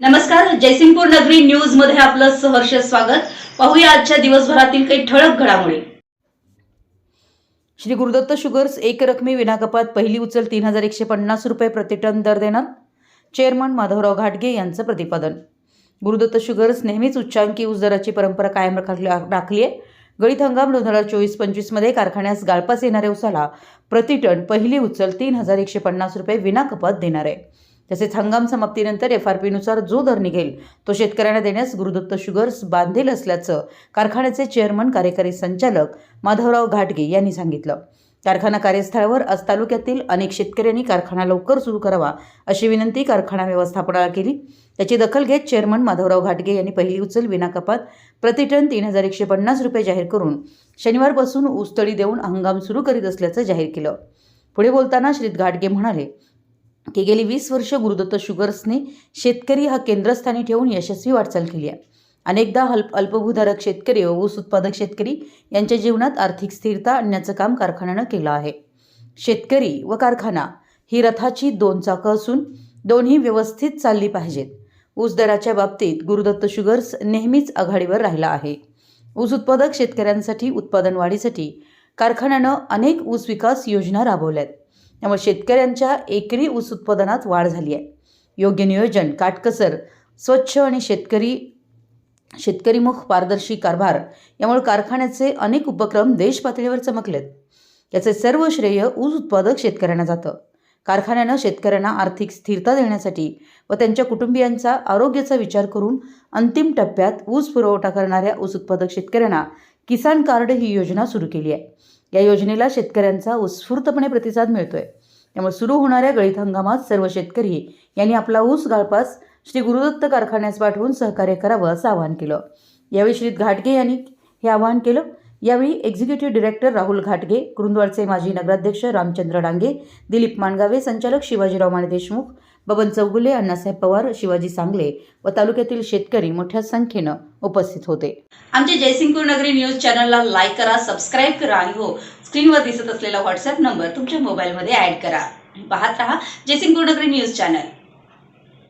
नमस्कार जयसिंगपूर नगरी न्यूजमध्ये आपलं सहर्ष स्वागत. पाहूया आजच्या दिवसभरातील काही ठळक घडामोडी. श्री गुरुदत्त शुगर्स एक रकमी विनाकपात पहिली उचल तीन हजार एकशे पन्नास रुपये प्रति टन दर देणार. चेअरमन माधवराव घाटगे यांचं प्रतिपादन. गुरुदत्त शुगर्स नेहमीच उच्चांकी ऊस दराची परंपरा कायम राखली आहे. गळीत हंगाम दोन हजार चोवीस पंचवीसमध्ये कारखान्यास गाळपास येणाऱ्या उसाला प्रति टन पहिली उचल तीन हजार एकशे पन्नास रुपये विनाकपात देणार आहे. तसेच हंगाम समाप्तीनंतर एफ आर पीनुसार जो दर निघेल तो शेतकऱ्यांना देण्यास गुरुदत्त शुगर्स बांधील असल्याचं कारखान्याचे चेअरमन कार्यकारी संचालक माधवराव घाटगे यांनी सांगितलं. कारखाना कार्यस्थळावर आज तालुक्यातील अनेक शेतकऱ्यांनी कारखाना लवकर सुरू करावा अशी विनंती कारखाना व्यवस्थापनाला केली. त्याची दखल घेत चेअरमन माधवराव घाटगे यांनी पहिली उचल विनाकपात प्रतिटन तीन हजार एकशे पन्नास रुपये जाहीर करून शनिवारपासून ऊसतळी देऊन हंगाम सुरू करीत असल्याचं जाहीर केलं. पुढे बोलताना श्री घाटगे म्हणाले की गेली वीस वर्ष गुरुदत्त शुगर्सने शेतकरी हा केंद्रस्थानी ठेवून यशस्वी वाटचाल केली आहे. अनेकदा अल्प अल्पभूधारक शेतकरी व ऊस उत्पादक शेतकरी यांच्या जीवनात आर्थिक स्थिरता आणण्याचं काम कारखान्यानं केलं आहे. शेतकरी व कारखाना ही रथाची दोन चाकं असून दोन्ही व्यवस्थित चालली पाहिजेत. ऊस दराच्या बाबतीत गुरुदत्त शुगर्स नेहमीच आघाडीवर राहिला आहे. ऊस उत्पादक शेतकऱ्यांसाठी उत्पादन वाढीसाठी कारखान्यानं अनेक ऊस विकास योजना राबवल्यात. त्यामुळे शेतकऱ्यांच्या एकरी ऊस उत्पादनात वाढ झाली आहे. योग्य नियोजन काटकसर स्वच्छ आणि शेतकरी शेतकरीमुख पारदर्शी कारभार यामुळे कारखान्याचे अनेक उपक्रम देश पातळीवर चमकलेत. याचे सर्व श्रेय ऊस उत्पादक शेतकऱ्यांना जातं. कारखान्यानं शेतकऱ्यांना आर्थिक स्थिरता देण्यासाठी व त्यांच्या कुटुंबियांचा आरोग्याचा विचार करून अंतिम टप्प्यात ऊस पुरवठा करणाऱ्या ऊस उत्पादक शेतकऱ्यांना किसान कार्ड ही योजना सुरू केली आहे. या योजनेला शेतकऱ्यांचा उत्स्फूर्तपणे प्रतिसाद मिळतोय. त्यामुळे सुरू होणाऱ्या गळीत हंगामात सर्व शेतकरी यांनी आपला ऊस गाळपास श्री गुरुदत्त कारखान्यास पाठवून सहकार्य करावं असं आवाहन केलं. यावेळी श्री घाटगे यांनी हे आवाहन केलं. यावेळी एक्झिक्युटिव्ह डिरेक्टर राहुल घाटगे कुरुंदवाडचे माजी नगराध्यक्ष रामचंद्र डांगे दिलीप माणगावे संचालक शिवाजीराव माने देशमुख बबन चौगुले अण्णासाहेब पवार शिवाजी सांगले व तालुक्यातील शेतकरी मोठ्या संख्येनं उपस्थित होते. आमच्या जयसिंगपूर नगरी न्यूज चॅनलला लाईक करा सबस्क्राईब करा आणि हो स्क्रीनवर दिसत असलेला व्हॉट्सअप नंबर तुमच्या मोबाईलमध्ये ऍड करा. पाहत राहा जयसिंगपूर नगरी न्यूज चॅनल.